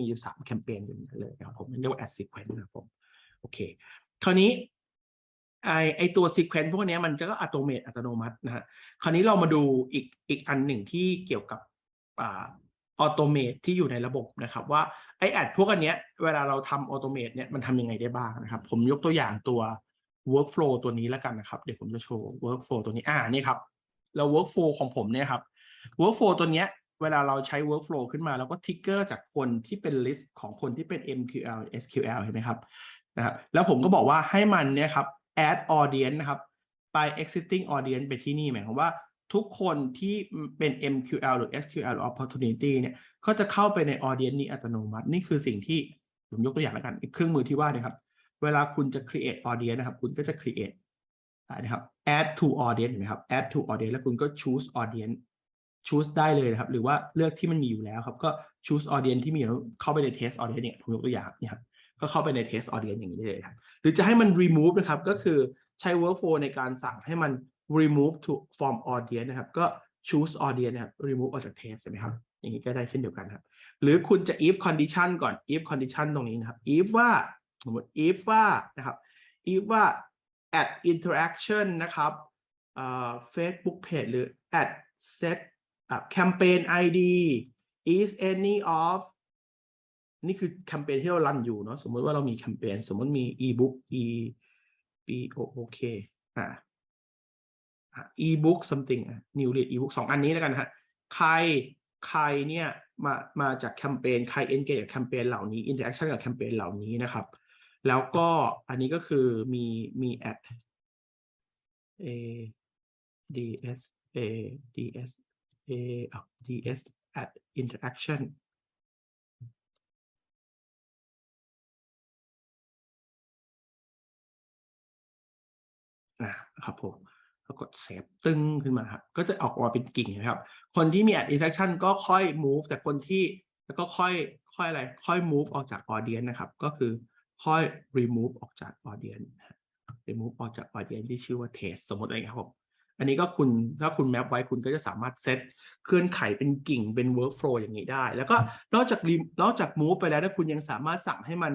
มีอยู่สามแคมเปญอยู่นนั้นเลยครับผมเรียกว่า ad sequence นะครับผมโอเค คราวนี้ไอไอตัว sequence พวกนี้มันจะก็อัตโนมัติอัตโนมัตินะฮะคราวนี้เรามาดูอีกอีกอันหนึ่งที่เกี่ยวกับอ่าออโตเมตที่อยู่ในระบบนะครับ ว่าไอแอดพวกอันเนี้ยเวลาเราทำออโตเมตเนี่ยมันทำยังไงได้บ้างนะครับ ผมยกตัวอย่างตัว workflow ตัวนี้แล้วกันนะครับ เดี๋ยวผมจะโชว์ workflow ตัวนี้อ่านี่ครับ แล้ว workflow ของผมเนี่ยครับ workflow ตัวเนี้ย เวลาเราใช้ workflow ขึ้นมาเราก็ trigger จากคนที่เป็น list ของคนที่เป็น MQL SQL เห็นไหมครับนะครับ แล้วผมก็บอกว่าให้มันเนี่ยครับ add audience นะครับไป existing audience ไปที่นี่หมายความว่าทุกคนที่เป็น MQL หรือ SQL หรือ opportunity เนี่ยก็จะเข้าไปใน audience นี้อัตโนมัติ นี่คือสิ่งที่ผมยกตัวอย่างแล้วกันอีกเครื่องมือที่ว่าเนยครับ เวลาคุณจะ create audience นะครับ คุณก็จะ create นะครับ add to audience เห็นไหมครับ add to audience แล้วคุณก็ choose audience choose ได้เลยนะครับ หรือว่าเลือกที่มันมีอยู่แล้วครับ ก็ choose audience ที่มีอยู่เข้าไปใน test audience เนี่ยผมยกตัวอย่างเนี่ยครับก็เข้าไปใน test audience อย่างนี้ได้เลยครับ หรือจะให้มัน remove นะครับ ก็คือใช้ workflow ในการสั่งให้มัน remove to from audience นะครับ ก็ choose audience นะครับ remove ออกจาก test ใช่ไหมครับ อย่างนี้ก็ได้เช่นเดียวกันครับ หรือคุณจะ if condition ก่อน if condition ตรงนี้นะครับ if ว่าสมมติ if ว่านะครับ if ว่า at interaction นะครับ Facebook page หรือ at set อะ campaign ID is any of นี่คือแคมเปญที่เรารันอยู่เนาะสมมติว่าเรามีแคมเปญสมมติมี ebook e b o o k อ่า ebook something อะ new lead ebook สองอันนี้แล้วกันฮะใครใครเนี่ยมามาจากแคมเปญใคร engage กับแคมเปญเหล่านี้ interaction กับแคมเปญเหล่านี้นะครับ แล้วก็อันนี้ก็คือมีมี at a ds a ds a อะ ds at interaction นะครับผมแล้วกดเซฟตึ้งขึ้นมาครับ ก็จะออกมาเป็นกิ่งนะครับ คนที่มี add interaction ก็ค่อย move แต่คนที่แล้วก็ค่อยค่อยอะไร ค่อย move ออกจาก audience นะครับ ก็คือค่อย remove ออกจาก audience remove ออกจาก audience ที่ชื่อว่า test สมมติอะไรครับผม อันนี้ก็คุณถ้าคุณแมปไว้คุณก็จะสามารถเซตเคลื่อนไขเป็นกิ่งเป็น workflow อย่างนี้ได้ แล้วก็นอกจาก rem- นอกจาก move ไปแล้วนะคุณยังสามารถสั่งให้มัน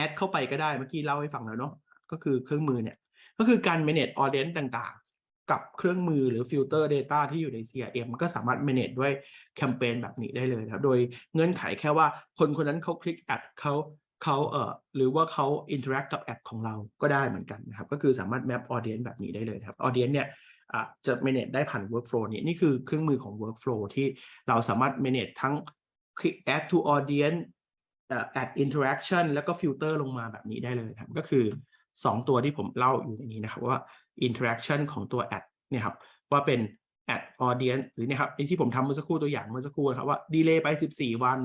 add เข้าไปก็ได้เมื่อกี้เล่าให้ฟังแล้วเนาะก็คือเครื่องมือเนี่ยก็คือการ manage audience ต่างๆ กับเครื่องมือหรือ filter data ที่อยู่ใน CRM ก็สามารถ manage ด้วยแคมเปญแบบนี้ได้เลยนะครับ โดยเงื่อนไขแค่ว่าคนคนนั้นเขาคลิกแอดเขาเขาเอ่อหรือว่าเขา interact กับแอดของเราก็ได้เหมือนกันนะครับ ก็คือสามารถ map audience แบบนี้ได้เลยนะครับ audience เนี่ยอะ จะ manage ได้ผ่าน workflow นี้นี่คือเครื่องมือของ workflow ที่เราสามารถ manage ทั้ง add to audience add interaction แล้วก็ filter ลงมาแบบนี้ได้เลยครับก็คือสองตัวที่ผมเล่าอยู่ในนี้นะครับว่า interaction ของตัว add เนี่ยครับว่าเป็น add audience หรือเนี่ยครับที่ผมทำเมื่อสักครู่ตัวอย่างเมื่อสักครู่นะครับว่า delay ไป 14 วัน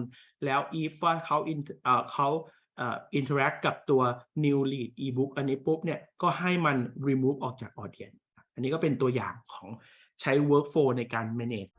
แล้ว if ว่าเขา in เอ่อเขาเอ่อ interact กับตัว new lead ebook อันนี้ปุ๊บเนี่ยก็ให้มัน remove ออกจาก audience อันนี้ก็เป็นตัวอย่างของใช้ workflow ในการ manage